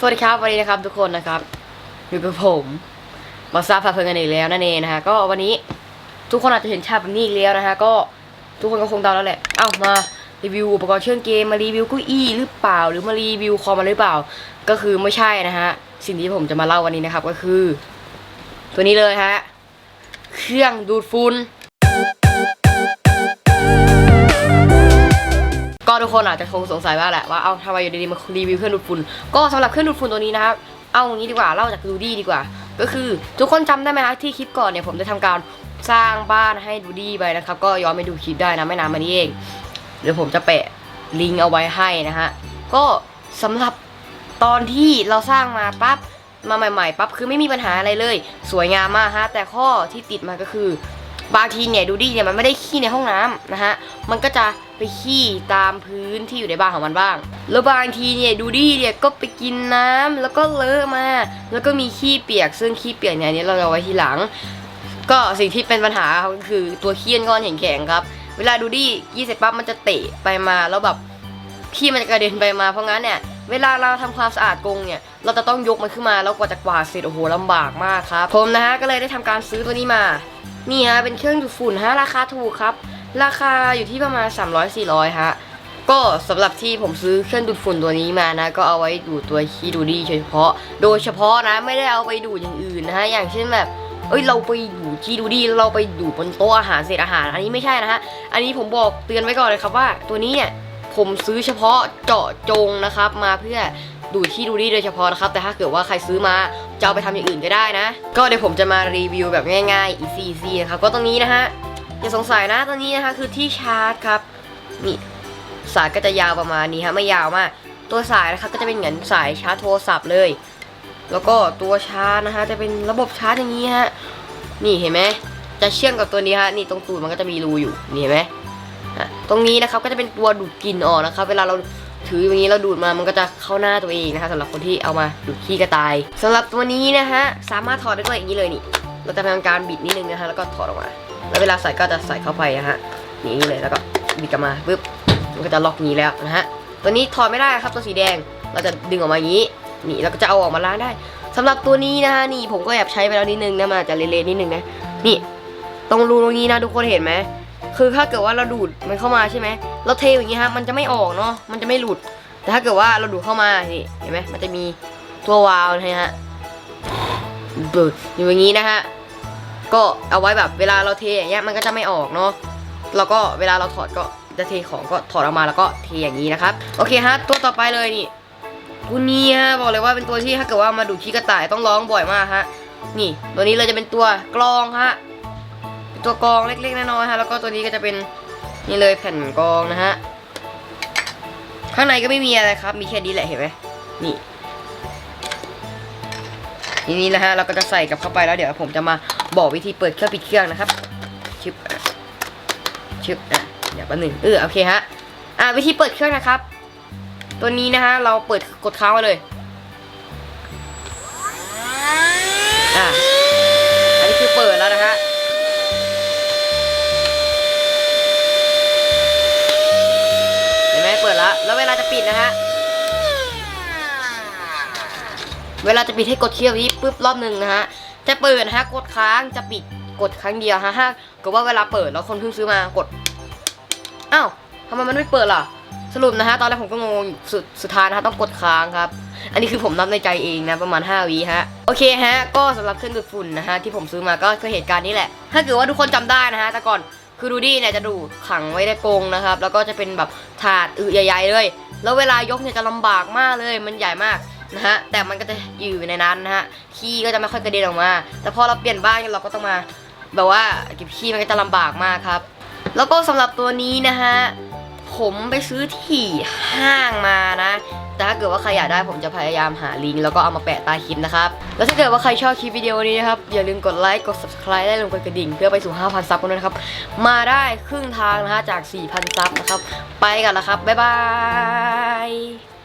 สวัสดีครับวันนี้นะครับทุกคนนะครับอยู่กับผมมาซาพาเพลินกันอีกแล้วนั่นเองนะฮะก็วันนี้ทุกคนอาจจะเห็นฉากแบบนี้อีกแล้วนะฮะก็ทุกคนก็คงเดาแล้วแหละเอ้ามารีวิวอุปกรณ์เครื่องเกมมารีวิวเก้าอี้หรือเปล่า หรือมารีวิวคอมมาหรือเปล่า ก็คือไม่ใช่นะฮะสิ่งที่ผมจะมาเล่าวันนี้นะครับก็คือ ตัวนี้เลยฮะเครื่องดูดฝุ่น ทุกคนอาจจะคงสงสัยว่าแหละว่าเอาทำไมอยู่ดีๆมารีวิวเครื่องดูดฝุ่นก็สำหรับเครื่องดูดฝุ่นตัวนี้นะครับเอาอย่างนี้ดีกว่าเล่าจากดูดี้ดีกว่า ก็คือทุกคนจำได้ไหมคะที่คลิปก่อนเนี่ยผมได้ทำการสร้างบ้านให้ดูดี้ไปนะครับ ก็ย้อนไปดูคลิปได้นะไม่นานมานี้เองเดี๋ยวผมจะแปะลิงก์เอาไว้ให้นะฮะก็สำหรับตอนที่เราสร้างมาปั๊บมาใหม่ๆปั๊บคือไม่มีปัญหาอะไรเลย สวยงามมากฮะแต่ข้อที่ติดมาก็คือ บางทีเนี่ยดูดี้เนี่ยมันไม่ได้ขี้ในห้องน้ำนะฮะ มันก็จะไปขี้ตามพื้นที่อยู่ในบ้านของมันบ้าง แล้วบางทีเนี่ยดูดี้เนี่ยก็ไปกินน้ำแล้วก็เลอะมา แล้วก็มีขี้เปียก ซึ่งขี้เปียกเนี่ยอันนี้เราเอาไว้ทีหลัง ก็สิ่งที่เป็นปัญหาขาก็คือตัวขี้ก้อนแข็งๆครับ เวลาดูดี้ยี่เสร็จปั๊บมันจะเตะไปมาแล้วแบบขี้มันจะกระเด็นไปมาเพราะงั้นเนี่ย เวลาเราทำความสะอาดกรงเนี่ย เราจะต้องยกมันขึ้นมาแล้วกว่าจะกวาดเสร็จโอ้โหลำบากมากครับ ผมนะฮะก็เลยได้ทำการซื้อตัวนี้มา นี่ฮะเป็นเครื่องดูดฝุ่นฮะราคาถูกครับ ราคาอยู่ที่ประมาณ 300-400ฮะก็สำหรับที่ผมซื้อเครื่องดูดฝุ่นตัวนี้มานะ ก็เอาไว้ดูดตัวขี้ดูดีเฉพาะ โดยเฉพาะนะไม่ได้เอาไปดูดอย่างอื่นนะฮะอย่างเช่นแบบ เอ้ยเราไปดูดขี้ดูดีเราไปดูดบนโต๊ะอาหารเศษอาหาร อันนี้ไม่ใช่นะฮะอันนี้ผมบอกเตือนไว้ก่อนเลยครับว่าตัวนี้เนี่ย มซื้อเฉพาะเจาะจงนะครับ มาเพื่อดูดขี้ดูดีโดยเฉพาะนะครับ แต่ถ้าเกิดว่าใครซื้อมาจะเอาไปทำอย่างอื่นก็ได้นะ ก็เดี๋ยวผมจะมารีวิวแบบง่ายๆ easy easy นะครับก็ตรงนี้นะฮะอย่าสงสัยนะตัวนี้นะคะคือที่ชาร์จครับนี่สายก็จะยาวประมาณนี้ฮะไม่ยาวมาก ตัวสายนะครับก็จะเป็นเหมือนสายชาร์จโทรศัพท์เลย แล้วก็ตัวชาร์จนะฮะจะเป็นระบบชาร์จอย่างนี้ฮะนี่เห็นไหมจะเชื่อมกับตัวนี้ฮะนี่ตรงตูดมันก็จะมีรูอยู่นี่เห็นไหม ตรงนี้นะครับก็จะเป็นตัวดูดกลิ่นออกนะครับ เวลาเราถืออย่างนี้เราดูดมามันก็จะเข้าหน้าตัวเองนะคะสำหรับคนที่เอามาดูดขี้กระต่ายสำหรับตัวนี้นะฮะสามารถถอดได้ด้วยอย่างนี้เลยนี่ เราจะทำการบิดนิดนึงนะฮะแล้วก็ถอดออกมา แล้วเวลาใส่ก็จะใส่เข้าไปนะฮะนี่อย่างนี้เลยแล้วก็บิดกลับมาปึ๊บมันก็จะล็อกนี้แล้วนะฮะตัวนี้ถอดไม่ได้ครับตัวสีแดงเราจะดึงออกมาอย่างนี้นี่เราก็จะเอาออกมาล้างได้สำหรับตัวนี้นะฮะนี่ผมก็แอบใช้ไปแล้วนิดนึงนะมันอาจจะเละๆนิดนึงนะนี่ตรงรูตรงนี้นะทุกคนเห็นไหม คือถ้าเกิดว่าเราดูดมันเข้ามาใช่ไหมเราเทอย่างนี้ฮะมันจะไม่ออกเนาะมันจะไม่หลุด แต่ถ้าเกิดว่าเราดูดเข้ามานี่เห็นไหมมันจะมีตัววาล์วนะฮะเบิดอยู่อย่างนี้นะฮะก็เอาไว้แบบเวลาเราเทอย่างเงี้ยมันก็จะไม่ออกเนาะแล้วก็เวลาเราถอดก็จะเทของก็ถอดออกมาแล้วก็เทอย่างนี้นะครับโอเคฮะตัวต่อไปเลยนี่ตัวนี้ฮะบอกเลยว่าเป็นตัวที่ถ้าเกิดว่ามาดูดขี้กระต่ายต้องร้องบ่อยมากฮะนี่ตัวนี้เลยจะเป็นตัวกรองฮะ ตัวกรองเล็กๆน้อยๆฮะแล้วก็ตัวนี้ก็จะเป็นนี่เลยแผ่นกรองนะฮะข้างในก็ไม่มีอะไรครับ มีแค่นี้แหละเห็นไหมนี่ทีนี้นะฮะเราก็จะใส่กับเข้าไปแล้วเดี๋ยวผมจะมาบอกวิธีเปิดเครื่องปิดเครื่องนะครับชึบชึบอะเดี๋ยวแป๊บหนึงเออโอเคฮะอะวิธีเปิดเครื่องนะครับ ตัวนี้นะฮะเราเปิดกดค้างไว้เลยอะอันนี้คือเปิดแล้วนะฮะ เห็นไหมเปิดแล้ว แล้วเวลา จะปิดนะฮะ เวลาจะปิดให้กดเคี่ยวนี้ปุ๊บรอบหนึ่งนะฮะ จะเปิดนะฮะกดค้างจะปิดกดครั้งเดียวฮะถ้าเกิดว่าเวลาเปิดแล้วคนเพิ่งซื้อมากด อ้าวทำไมมันไม่เปิดล่ะ สรุปนะฮะตอนแรกผมก็งงสุดสุดท้ายนะฮะต้องกดค้างครับ อันนี้คือผมนับในใจเองนะประมาณ5วิฮะ โอเคฮะ ก็สำหรับเครื่องดูดฝุ่นนะฮะที่ผมซื้อมาก็คือเหตุการณ์นี้แหละ ถ้าเกิดว่าทุกคนจำได้นะฮะแต่ก่อน คือดูดี้เนี่ยจะดูขังไว้ในกรงนะครับ แล้วก็จะเป็นแบบถาดอึใหญ่ๆเลย แล้วเวลายกเนี่ยจะลำบากมากเลย มันใหญ่มากนะฮะ แต่มันก็จะอยู่ในนั้นนะฮะ ขี้ก็จะไม่ค่อยกระเด็นออกมา แต่พอเราเปลี่ยนบ้านเราก็ต้องมา แบบว่าเก็บขี้มันก็จะลำบากมากครับ แล้วก็สำหรับตัวนี้นะฮะ ผมไปซื้อที่ห้างมานะ แต่ถ้าเกิดว่าใครอยากได้ผมจะพยายามหาลิงก์แล้วก็เอามาแปะใต้คลิปนะครับ แล้วถ้าเกิดว่าใครชอบคลิปวิดีโอนี้นะครับ อย่าลืมกดไลค์ กด subscribe และลงกดกระดิ่ง เพื่อไปสู่ 5,000 ซับกันด้วยนะครับ มาได้ครึ่งทางนะฮะจาก 4,000 ซับนะครับ ไปกันละครับ บ๊ายบาย